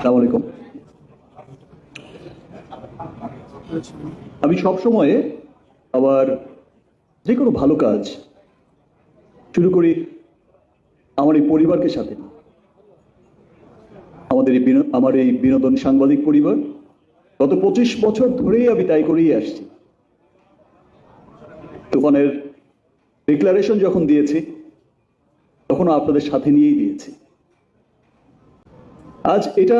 আসসালামু আলাইকুম। আমি সব সময় আবার যে কোনো ভালো কাজ শুরু করি আমার এই পরিবারকে সাথে। আমাদের এই আমার এই বিনোদন সাংবাদিক পরিবার গত পঁচিশ বছর ধরেই আমি তাই করেই আসছি। তুফানের ডিক্লারেশন যখন দিয়েছি তখন আপনাদের সাথে নিয়েই দিয়েছি। আজ এটা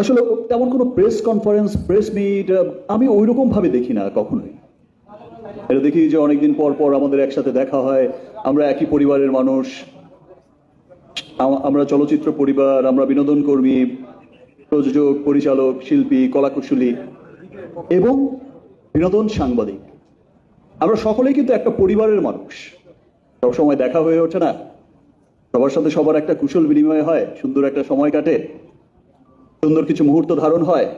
আসলে তেমন কোনো প্রেস কনফারেন্স প্রেস মিট আমি ওই রকম ভাবে দেখি না কখনোই। এটা দেখি যে অনেকদিন পর পর আমাদের একসাথে দেখা হয়, আমরা একই পরিবারের মানুষ আমরা চলচ্চিত্র পরিবার, আমরা বিনোদন কর্মী, প্রযোজক, পরিচালক, শিল্পী, কলাকুশলী এবং বিনোদন সাংবাদিক। আমরা সকলেই কিন্তু একটা পরিবারের মানুষ। সবসময় দেখা হয়ে ওঠে না। সবার সাথে সবার একটা কুশল বিনিময় হয়, সুন্দর একটা সময় কাটে, সুন্দর কিছু মুহূর্ত ধারণ হয়।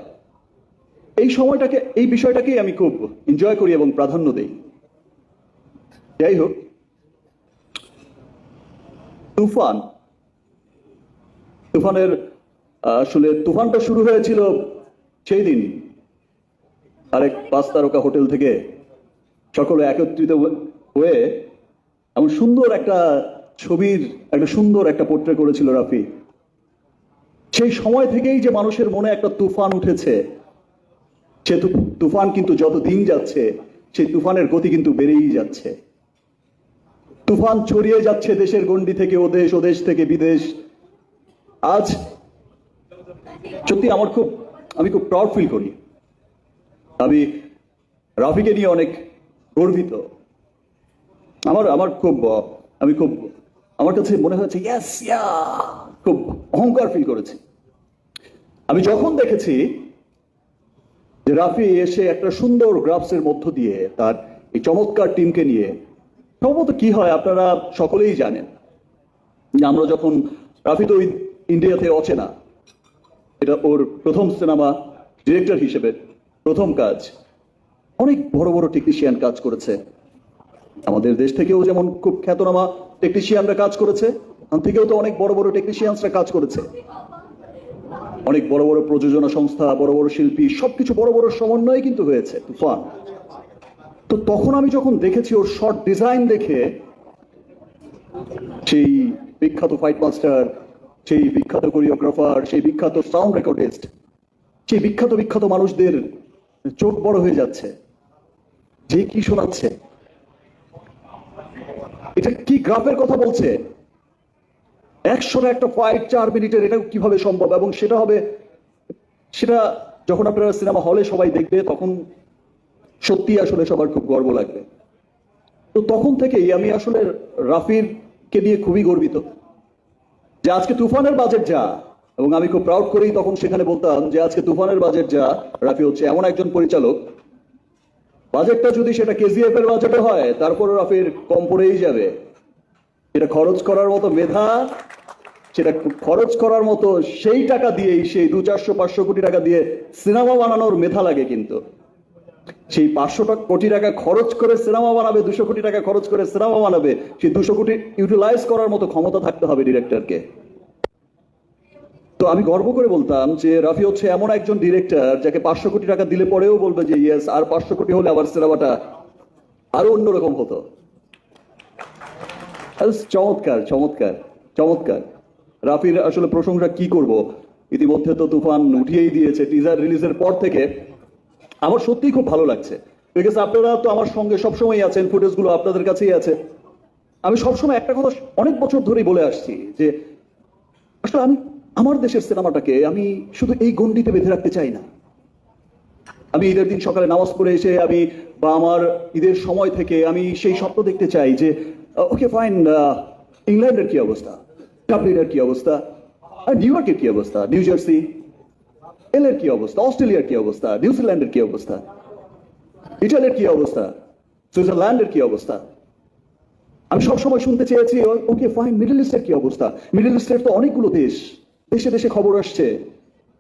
এই সময়টাকে, এই বিষয়টাকেই আমি খুব এনজয় করি এবং প্রাধান্য দেই। যাই হোক, তুফান, তুফানের, আসলে তুফানটা শুরু হয়েছিল সেই দিন। আরেক পাঁচ তারকা হোটেল থেকে সকলে একত্রিত হয়ে, এমন সুন্দর একটা ছবির একটা সুন্দর একটা পোর্ট্রে করেছিল রাফি। সেই সময় থেকেই যে মানুষের মনে একটা তুফান উঠেছে, সে তুফান কিন্তু যত দিন যাচ্ছে, সেই তুফানের গতি কিন্তু বেড়েই যাচ্ছে। তুফান ছড়িয়ে যাচ্ছে দেশের গণ্ডি থেকে ওদেশ ওদেশ থেকে বিদেশ। আজ সত্যি আমার খুব, আমি খুব প্রাউড ফিল করি। আমি রাফিকে নিয়ে অনেক গর্বিত। আমার আমার খুব, আমি খুব আমার কাছে মনে হয়েছে ইয়াস ইয়া খুব অহংকার ফিল করেছি। আমি যখন দেখেছি যে রাফি এসে একটা সুন্দর গ্রাফসের মধ্য দিয়ে তার এই চমৎকার টিমকে নিয়ে, সম্ভবত কি হয় আপনারা সকলেই জানেন যে আমরা যখন রাফি তো ইন্ডিয়াতে অচেনা, এটা ওর প্রথম সিনেমা ডিরেক্টর হিসেবে প্রথম কাজ। অনেক বড় বড় টেকনিশিয়ান কাজ করেছে। আমাদের দেশ থেকেও যেমন খুব খ্যাতনামা টেকনিশিয়ানরা কাজ করেছে থেকেও তো অনেক বড় বড় টেকনিশিয়ানসরা কাজ করেছে। অনেক বড় বড় প্রযোজনা সংস্থা, বড় বড় শিল্পী, সবকিছু বড় বড় সমন্বয়ে কিন্তু হয়েছে, তুফান। তো তখন আমি যখন দেখেছি ওর শর্ট ডিজাইন দেখে, সেই বিখ্যাত ফাইট মাস্টার সেই বিখ্যাত কোরিওগ্রাফার সেই বিখ্যাত সাউন্ড রেকর্ডিস্ট সেই বিখ্যাত বিখ্যাত মানুষদের চোখ বড় হয়ে যাচ্ছে। যে কি শোনাচ্ছে? এটা কি গ্রাফের কথা বলছে? একশোটা একটা ফাইট চার মিনিটের এটা কীভাবে সম্ভব? এবং সেটা হবে, সেটা যখন আপনারা সিনেমা হলে সবাই দেখবে, তখন সত্যি আসলে সবার খুব গর্ব লাগবে। তো তখন থেকেই আমি আসলে রাফির কে নিয়ে খুবই গর্বিত। যে আজকে তুফানের বাজেট যা, এবং আমি খুব প্রাউড করেই তখন সেখানে বলতাম যে আজকে তুফানের বাজেট যা, রাফি হচ্ছে এমন একজন পরিচালক বাজেটটা যদি সেটা কেজিএফ এর বাজেটে হয়, তারপরে রাফির কম পড়েই যাবে। সেটা খরচ করার মতো মেধা, সেটা খরচ করার মতো সেই টাকা দিয়েই, সেই দু চারশো, পাঁচশো কোটি টাকা দিয়ে সিনেমা বানানোর মেধা লাগে কিন্তু। সেই পাঁচশো কোটি টাকা খরচ করে সিনেমা বানাবে, দুশো কোটি টাকা খরচ করে সিনেমা বানাবে, সেই দুশো কোটি ইউটিলাইজ করার মতো ক্ষমতা থাকতে হবে ডিরেক্টরকে তো আমি গর্ব করে বলতাম যে রাফি হচ্ছে এমন একজন ডিরেক্টর যাকে পাঁচশো কোটি টাকা দিলে পরেও বলবে যে ইয়েস আর পাঁচশো কোটি হলে আবার সিনেমাটা আরও অন্যরকম হতো। চমৎকার চমৎকার চমৎকার। রাফির আসলে প্রশংসা কি করব? ইতিমধ্যে তো তুফান উঠিয়েই দিয়েছে। টিজার রিলিজের পর থেকে আমার সত্যিই খুব ভালো লাগছে। বিকজ আপনারা তো আমার সঙ্গে সবসময় আছেন, ফুটেজগুলো আপনাদের কাছেই আছে। আমি সবসময় একটা কথা অনেক বছর ধরেই বলে আসছি যে, আসলে আমি আমার দেশের সিনেমাটাকে আমি শুধু এই গণ্ডিতে বেঁধে রাখতে চাই না। আমি ঈদের দিন সকালে নামাজ পড়ে এসে আমি বা আমার ঈদের সময় থেকে আমি সেই স্বপ্ন দেখতে চাই যে ওকে ফাইন ইংল্যান্ডের কি অবস্থা? ডাবলিনের কি অবস্থা? নিউ ইয়র্কের কি অবস্থা? New Jersey? এলের কি অবস্থা? অস্ট্রেলিয়ার কি অবস্থা? নিউজিল্যান্ডের কি অবস্থা? ইটালির কি অবস্থা? সুইজারল্যান্ডের কি অবস্থা? আমি সবসময় শুনতে চেয়েছি ওকে ফাইন মিডল ইস্টের কি অবস্থা? মিডল ইস্টের তো অনেকগুলো দেশ। দেশে দেশে খবর আসছে।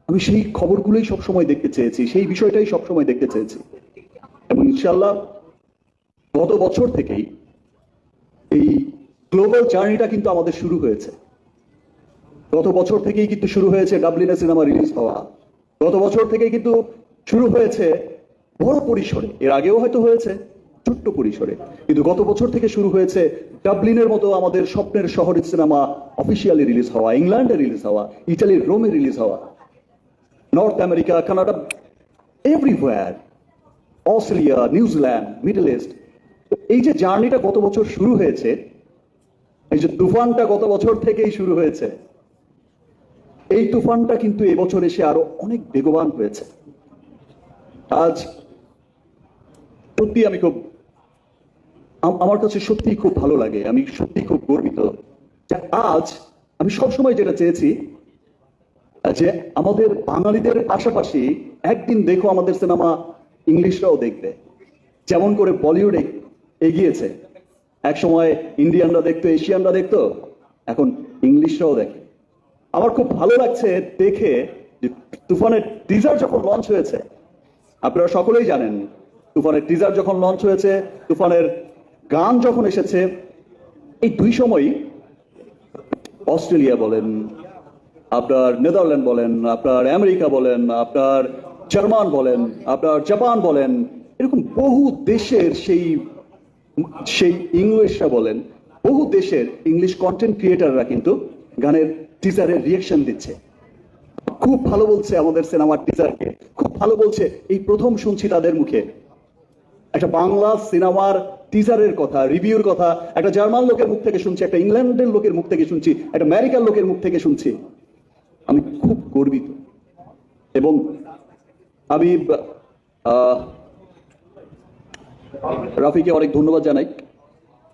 আমি সেই খবরগুলোই সবসময় দেখতে চেয়েছি, সেই বিষয়টাই সবসময় দেখতে চেয়েছি। এবং ইনশাল্লাহ গত বছর থেকেই এই গ্লোবাল জার্নিটা কিন্তু আমাদের শুরু হয়েছে। গত বছর থেকেই কিন্তু শুরু হয়েছে ডাবলিনে সিনেমা রিলিজ হওয়া। গত বছর থেকেই কিন্তু শুরু হয়েছে বড় পরিসরে। এর আগেও হয়তো হয়েছে। ছোট্ট পরিসরে। কিন্তু গত বছর থেকে শুরু হয়েছে ডাবলিনের মতো আমাদের স্বপ্নের শহরের সিনেমা অফিসিয়ালি রিলিজ হওয়া, ইংল্যান্ডে রিলিজ হওয়া, ইটালির রোমে রিলিজ হওয়া, North America, Canada everywhere Australia New Zealand Middle East. এই যে জার্নিটা গত বছর শুরু হয়েছে, এই যে তুফানটা গত বছর থেকেই শুরু হয়েছে, এই তুফানটা কিন্তু এবছর এসে আরও অনেক বেগবান হয়েছে। আজ সত্যি আমি খুব আমার কাছে সত্যি খুব ভালো লাগে, আমি সত্যি খুব গর্বিত। আজ আমি সবসময় যেটা চেয়েছি, যে আমাদের বাঙালিদের পাশাপাশি একদিন দেখো আমাদের সিনেমা ইংলিশরাও দেখবে। যেমন করে বলিউড এগিয়েছে। এক সময় ইন্ডিয়ানরা দেখতো, এশিয়ানরা দেখতো, এখন ইংলিশরাও দেখে। আমার খুব ভালো লাগছে দেখে যে তুফানের টিজার যখন লঞ্চ হয়েছে, আপনারা সকলেই জানেন, তুফানের টিজার যখন লঞ্চ হয়েছে, তুফানের গান যখন এসেছে, এই দুই সময়ই অস্ট্রেলিয়া বলেন, আপনার নেদারল্যান্ড বলেন, আপনার আমেরিকা বলেন, আপনার জার্মান বলেন, আপনার জাপান বলেন, এরকম বহু দেশের সেই সেই ইংলিশরা বলেন, বহু দেশের ইংলিশ কন্টেন্ট ক্রিয়েটাররা কিন্তু গানের টিজারের রিয়েকশন দিচ্ছে। খুব ভালো বলছে আমাদের সিনেমার টিজারকে খুব ভালো বলছে। এই প্রথম শুনছি তাদের মুখে। একটা বাংলা সিনেমার টিজারের কথা রিভিউর কথা একটা জার্মান লোকের মুখ থেকে শুনছি একটা ইংল্যান্ডের লোকের মুখ থেকে শুনছি একটা আমেরিকার লোকের মুখ থেকে শুনছি। আমি খুব গর্বিত। এবং আমি রাফিকে অনেক ধন্যবাদ জানাই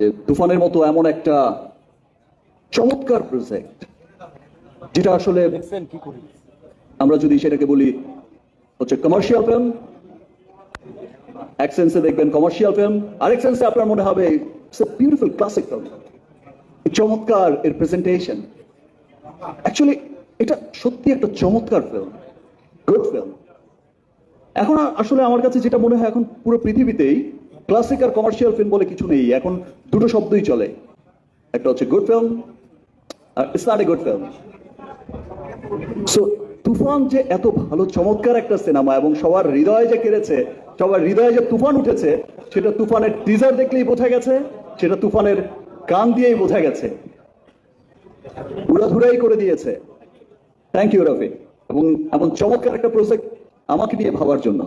যে তুফানের মতো এমন একটা চমৎকার প্রজেক্ট যেটা আসলে আমরা যদি সেটাকে বলি হচ্ছে কমার্শিয়াল ফিল্ম এক সেন্সে দেখবেন কমার্শিয়াল ফিল্ম আরেক সেন্সে আপনার মনে হবে বিউটিফুল ক্লাসিক ফিল্ম চমৎকার এর প্রেজেন্টেশন অ্যাকচুয়ালি এটা সত্যি একটা চমৎকার ফিল্ম গুড ফিল্ম এখন আসলে আমার কাছে যেটা মনে হয়, এখন পুরো পৃথিবীতেই ক্লাসিক আর কমার্শিয়াল ফিল্ম বলে কিছু নেই, এখন দুটো শব্দই চলে। একটা হচ্ছে good film R it's not a good film so Toofan যে এত ভালো, চমৎকার একটা সিনেমা এবং সবার হৃদয়ে যে কেড়েছে সবার হৃদয়ে যে তুফান উঠেছে সেটা তুফানের টিজার দেখলেই বোঝা গেছে সেটা তুফানের গান দিয়েই বোঝা গেছে। উড়াধুরাই করে দিয়েছে। থ্যাংক ইউ রফি এবং এমন চমৎকার একটা প্রজেক্ট আমাকে নিয়ে ভাবার জন্য।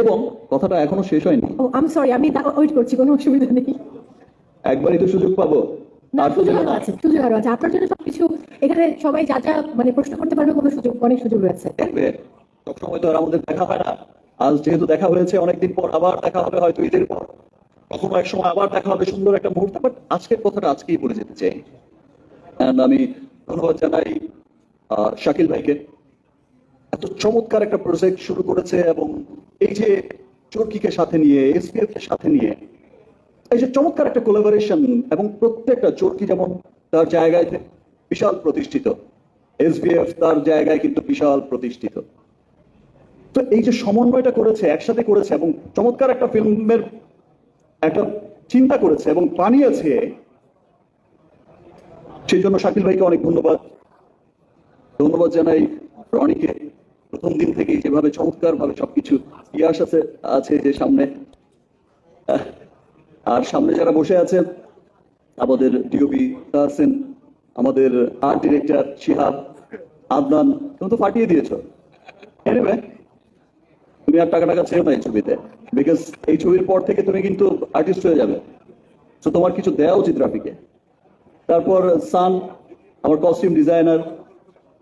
এবং কথাটা এখনও শেষ হয়নি। ও আম সরি আমি ওয়েট করছি কোনো অসুবিধা নেই। একবারই তো সুযোগ পাবো। না সুযোগ আছে সুযোগ আরও আছে। আপনার জন্য সবকিছু এখানে সবাই যা যা মানে প্রশ্ন করতে পারবে কোনো সুযোগ অনেক সুযোগ রয়েছে। দেখবে সবসময় তো আর আমাদের দেখা হয় না। আজ যেহেতু দেখা হয়েছে, অনেকদিন পর আবার দেখা হবে, হয়তো ঈদের পর। কখনো এক সময় আবার দেখা হবে সুন্দর একটা মুহূর্ত বাট আজকের কথাটা আজকেই বলে যেতে চাই। আমি ধন্যবাদ জানাই শাকিল ভাইকে। এত চমৎকার একটা প্রজেক্ট শুরু করেছে এবং এই যে চরকিকে সাথে নিয়ে এসপিএফ কে সাথে নিয়ে, এই যে চমৎকার একটা কোলাবোরেশন এবং প্রত্যেকটা চরকি যেমন তার জায়গায় বিশাল প্রতিষ্ঠিত এসবিএফ তার জায়গায় কিন্তু বিশাল প্রতিষ্ঠিত। তো এই যে সমন্বয়টা করেছে, একসাথে করেছে এবং চমৎকার একটা ফিল্মের একটা চিন্তা করেছে এবং বানিয়েছে, সেই জন্য শাকিল ভাইকে অনেক ধন্যবাদ। ধন্যবাদ জানাই রনিকে। প্রথম দিন থেকেই যেভাবে চমৎকার ভাবে সবকিছু ইয়াস আছে আছে যে সামনে। আর সামনে যারা বসে আছে আমাদের ডিওপি তাহসেন, আমাদের আর্ট ডিরেক্টর শিহাব, আদনান, তুমি তো ফাটিয়ে দিয়েছ। এনিওয়ে তুমি আর টাকা টাকা ছেড়ে না এই ছবিতে বিকজ এই ছবির পর থেকে তুমি কিন্তু আর্টিস্ট হয়ে যাবে। তো তোমার কিছু দেওয়া উচিত রাফিকে। তারপর সান, আমার কস্টিউম ডিজাইনার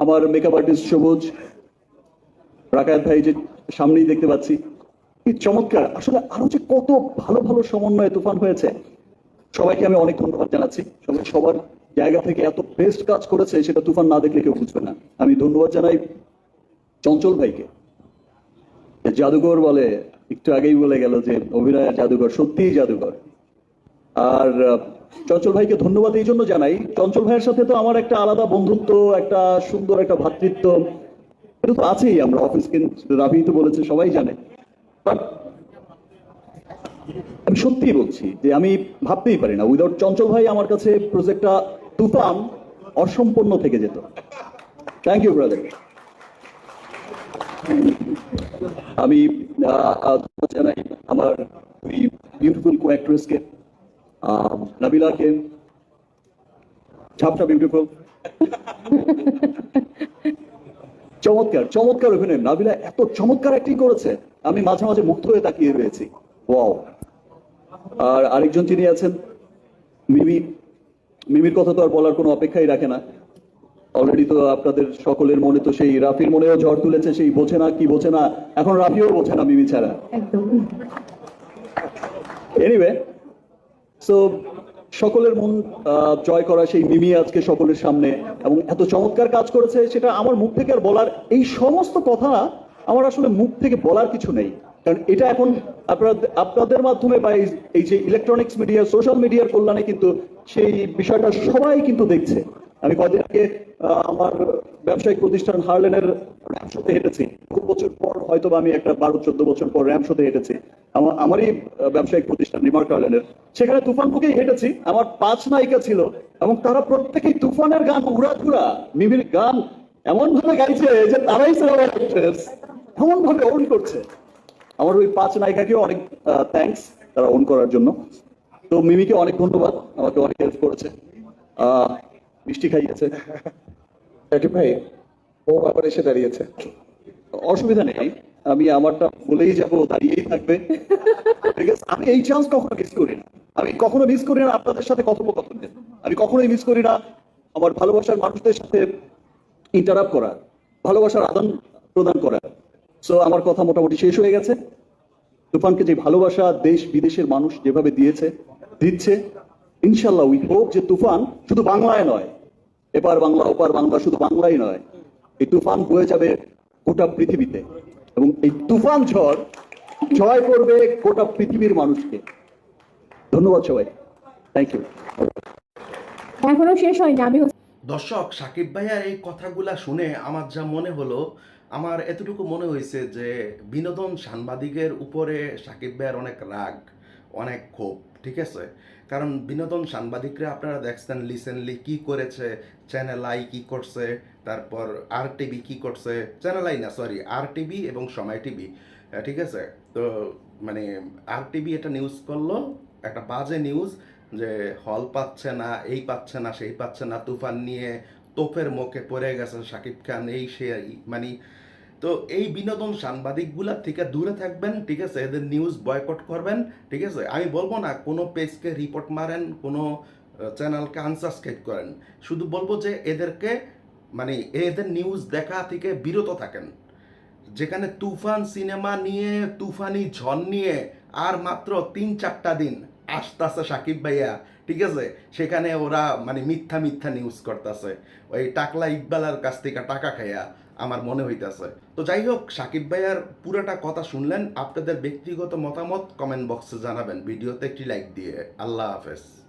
আমার মেকআপ আর্টিস্ট সবুজ, রাকায়াত ভাই যে সামনেই দেখতে পাচ্ছি, কি চমৎকার! আসলে আরও যে কত ভালো ভালো সমন্বয়ে তুফান হয়েছে, সবাইকে আমি অনেক ধন্যবাদ জানাচ্ছি। সবাই সবার জায়গা থেকে এত বেস্ট কাজ করেছে, সেটা তুফান না দেখলে কেউ বুঝবে না। আমি ধন্যবাদ জানাই চঞ্চল ভাইকে। জাদুঘর বলে একটু আগেই বলে গেল যে অভিনয়ের জাদুঘর, সত্যিই জাদুঘর। আর চঞ্চল ভাইকে ধন্যবাদ এই জন্য জানাই। চঞ্চল ভাইয়ের সাথে তো আমার একটা আলাদা বন্ধুত্ব, একটা সুন্দর একটা ভ্রাতৃত্ব এটা তো আছেই আমরা অফিস রাবি তো বলেছে, সবাই জানে। আমি সত্যিই বলছি যে আমি ভাবতেই পারি না। উইদাউট চঞ্চল ভাই আমার কাছে প্রজেক্টটা তুফান অসম্পূর্ণ থেকে যেত। থ্যাংক ইউ ব্রাদার আমি জানাই আমার দুই বিউটিফুল কো অ্যাক্ট্রেসকে নাবিলাকে। ঝাপটা বিউটিফুল চমৎকার চমৎকার অভিনয়। নাবিলা এত চমৎকার অ্যাক্টিং করেছে, আমি মাঝে মাঝে মুগ্ধ হয়ে তাকিয়ে রয়েছি। ওয়াও আর আরেকজন তিনি আছেন, মিমি। মিমির কথা তো আর বলার কোনো অপেক্ষাই রাখে না। অলরেডি তো আপনাদের সকলের মনে তো সেই রাফির মনেও ঝড় তুলেছে সেই বোঝে না কি বোঝে না। এখন রাফিও বোঝে না মিমি ছাড়া। এনিওয়ে সো সকলের মন জয় করা সেই মিমি আজকে সকলের সামনে এবং এত চমৎকার কাজ করেছে সেটা আমার মুখ থেকে আর বলার এই সমস্ত কথা আমার আসলে মুখ থেকে বলার কিছু নেই। কারণ এটা এখন আপনারা আপনাদের মাধ্যমে বা এই- এই যে ইলেকট্রনিক্স মিডিয়া সোশ্যাল মিডিয়ার কল্যাণে কিন্তু সেই বিষয়টা সবাই কিন্তু দেখছে। আমি কদিন আগে আমার ব্যবসায়িক প্রতিষ্ঠান হার্লেনের র্যাম শোতে হেঁটেছি। বহু বছর পর হয়তো আমি একটা বারো, চোদ্দ বছর পর র্যাম শোতে হেঁটেছি। আমার, আমারই ব্যবসায়িক প্রতিষ্ঠান রিমার্ক হার্লেনের। সেখানে তুফান বুকেই হেঁটেছি। আমার পাঁচ নায়িকা ছিল এবং তারা প্রত্যেকেই তুফানের গান উড়াধুরা মিমির গান এমন ভাবে গাইছে যে তারাই। এমন ভাবে ওন করছে। আমার ওই পাঁচ নায়িকাকেও অনেক থ্যাঙ্কস তারা ওন করার জন্য। তো মিমিকে অনেক ধন্যবাদ, আমাকে অনেক হেল্প করেছে। মিষ্টি খাইয়েছে। ভাই, ও আবার এসে দাঁড়িয়েছে। অসুবিধা নেই, আমি আমারটা বলেই যাব দাঁড়িয়েই থাকবে। আমি এই চান্স কখনো মিস করি না। আমি কখনো মিস করি না আপনাদের সাথে কথোপকথনে। আমি কখনোই মিস করি না আমার ভালোবাসার মানুষদের সাথে ইন্টারাপ্ট করা, ভালোবাসার আদান প্রদান করা। সো আমার কথা মোটামুটি শেষ হয়ে গেছে। তুফানকে যে ভালোবাসা দেশ বিদেশের মানুষ যেভাবে দিয়েছে, দিচ্ছে ইনশাল্লাহ উই হোপ যে তুফান শুধু বাংলায় নয় এপার বাংলা ওপার বাংলা শুধু বাংলায় নয় এই তুফান বয়ে যাবে গোটা পৃথিবীতে। এবং এই তুফান ঝড় জয় করবে গোটা পৃথিবীর মানুষকে। ধন্যবাদ সবাই। থ্যাংক ইউ এখনও শেষ হয়নি আমি দর্শক সাকিব ভাইয়ার এই কথাগুলা শুনে আমার যা মনে হলো আমার এতটুকু মনে হয়েছে যে বিনোদন সাংবাদিকের উপরে সাকিব ভাইয়ার অনেক রাগ অনেক ক্ষোভ। ঠিক আছে? কারণ বিনোদন সাংবাদিকরা আপনারা দেখছেন রিসেন্টলি কি করেছে চ্যানেল আই কি করছে, তারপর আর টিভি কি করছে চ্যানেল আই না সরি আর টিভি এবং সময় টিভি ঠিক আছে? তো মানে আর টিভি এটা নিউজ করল, একটা বাজে নিউজ যে হল পাচ্ছে না, এই পাচ্ছে না, সেই পাচ্ছে না, তুফান নিয়ে তোপের মুখে পড়ে গেছে শাকিব খান, এই সে মানে তো এই বিনোদন সাংবাদিকগুলা থেকে দূরে থাকবেন, ঠিক আছে? এদের নিউজ বয়কট করবেন, ঠিক আছে? আমি বলব না কোনো পেজকে রিপোর্ট মারেন, কোনো চ্যানেলকে আনসাবস্ক্রাইব করেন। শুধু বলব যে এদেরকে মানে এদের নিউজ দেখা থেকে বিরত থাকেন। যেখানে তুফান সিনেমা নিয়ে, তুফানি ঝড় নিয়ে আর মাত্র তিন চারটা দিন আসতেছে সাকিব ভাইয়া, ঠিক আছে? সেখানে ওরা মানে মিথ্যা মিথ্যা নিউজ করতেছে। ওই টাকলা ইকবালার কাছ থেকে টাকা খাইয়া আমার মনে হইতেছে। তো যাই হোক সাকিব ভাইয়ার পুরোটা কথা শুনলেন। আপনাদের ব্যক্তিগত মতামত কমেন্ট বক্সে জানাবেন। ভিডিওতে একটি লাইক দিয়ে। আল্লাহ হাফেজ।